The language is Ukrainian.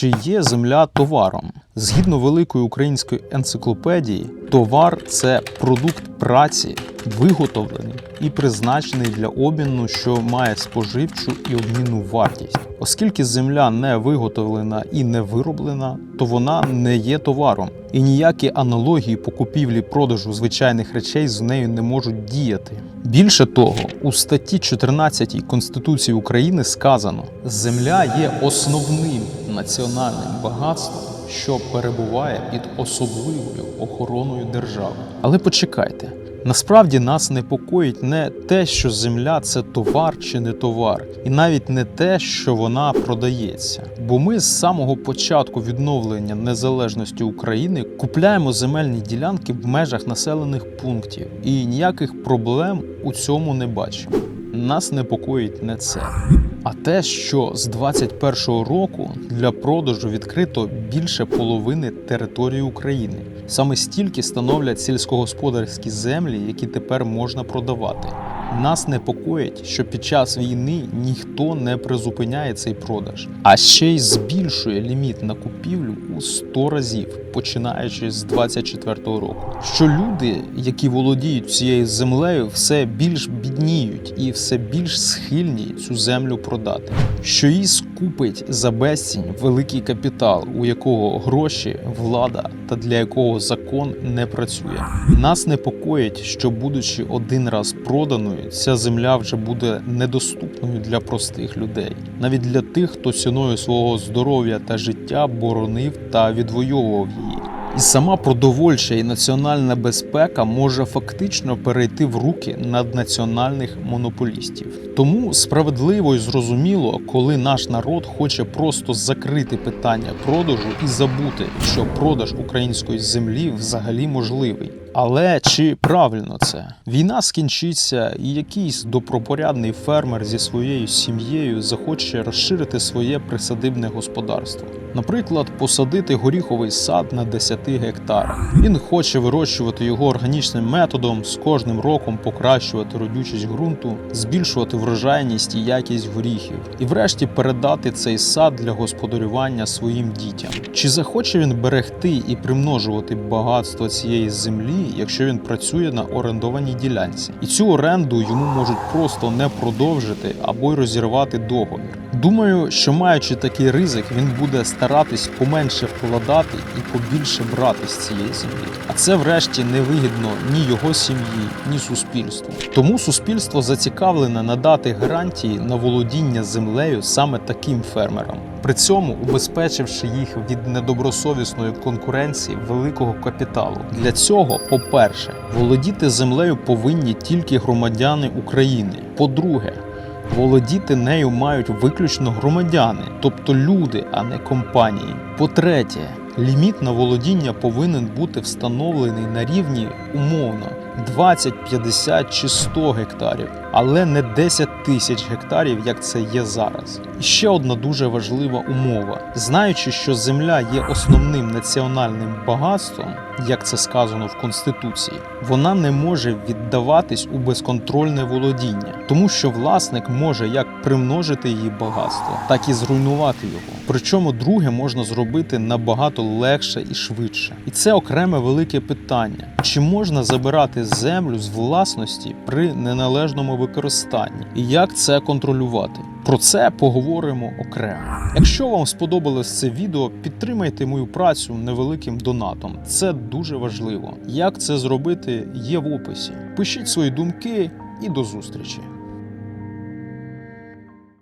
Чи є земля товаром? Згідно великої української енциклопедії, товар це продукт праці, виготовлений і призначений для обміну, що має споживчу і обмінну вартість. Оскільки земля не виготовлена і не вироблена, то вона не є товаром, і ніякі аналогії по купівлі продажу звичайних речей з нею не можуть діяти. Більше того, у статті 14 Конституції України сказано: земля є основним національним багатством, що перебуває під особливою охороною держави. Але почекайте. Насправді нас непокоїть не те, що земля це товар чи не товар, і навіть не те, що вона продається. Бо ми з самого початку відновлення незалежності України купляємо земельні ділянки в межах населених пунктів, і ніяких проблем у цьому не бачимо. Нас непокоїть не це. А те, що з 21-го року для продажу відкрито більше половини території України. Саме стільки становлять сільськогосподарські землі, які тепер можна продавати. Нас непокоїть, що під час війни ніхто не призупиняє цей продаж, а ще й збільшує ліміт на купівлю у 100 разів, починаючи з 24-го року. Що люди, які володіють цією землею, все більш бідніють і все більш схильні цю землю продати, що її скупить за безцінь великий капітал, у якого гроші, влада та для якого закон не працює. Нас непокоїть, що будучи один раз проданою, ця земля вже буде недоступною для простих людей, навіть для тих, хто ціною свого здоров'я та життя боронив та відвоював її. І сама продовольча і національна безпека може фактично перейти в руки наднаціональних монополістів. Тому справедливо і зрозуміло, коли наш народ хоче просто закрити питання продажу і забути, що продаж української землі взагалі можливий. Але чи правильно це? Війна скінчиться, і якийсь добропорядний фермер зі своєю сім'єю захоче розширити своє присадибне господарство. Наприклад, посадити горіховий сад на 10 гектарах. Він хоче вирощувати його органічним методом, з кожним роком покращувати родючість ґрунту, збільшувати врожайність і якість горіхів, і врешті передати цей сад для господарювання своїм дітям. Чи захоче він берегти і примножувати багатство цієї землі, якщо він працює на орендованій ділянці? І цю оренду йому можуть просто не продовжити або й розірвати договір. Думаю, що маючи такий ризик, він буде старатись поменше вкладати і побільше брати з цієї землі. А це, врешті, не вигідно ні його сім'ї, ні суспільству. Тому суспільство зацікавлене надати гарантії на володіння землею саме таким фермерам, при цьому убезпечивши їх від недобросовісної конкуренції великого капіталу. Для цього, по-перше, володіти землею повинні тільки громадяни України. По-друге, Володіти нею мають виключно громадяни, тобто люди, а не компанії. По-третє, ліміт на володіння повинен бути встановлений на рівні умовно 20, 50 чи 100 гектарів, але не 10 тисяч гектарів, як це є зараз. І ще одна дуже важлива умова: знаючи, що земля є основним національним багатством, як це сказано в Конституції, вона не може віддаватись у безконтрольне володіння, тому що власник може як примножити її багатство, так і зруйнувати його. Причому друге можна зробити набагато легше і швидше. І це окреме велике питання: чи можна забирати землю з власності при неналежному використанні, і як це контролювати? Про це поговоримо окремо. Якщо вам сподобалось це відео, підтримайте мою працю невеликим донатом. Це дуже важливо. Як це зробити, є в описі. Пишіть свої думки і до зустрічі.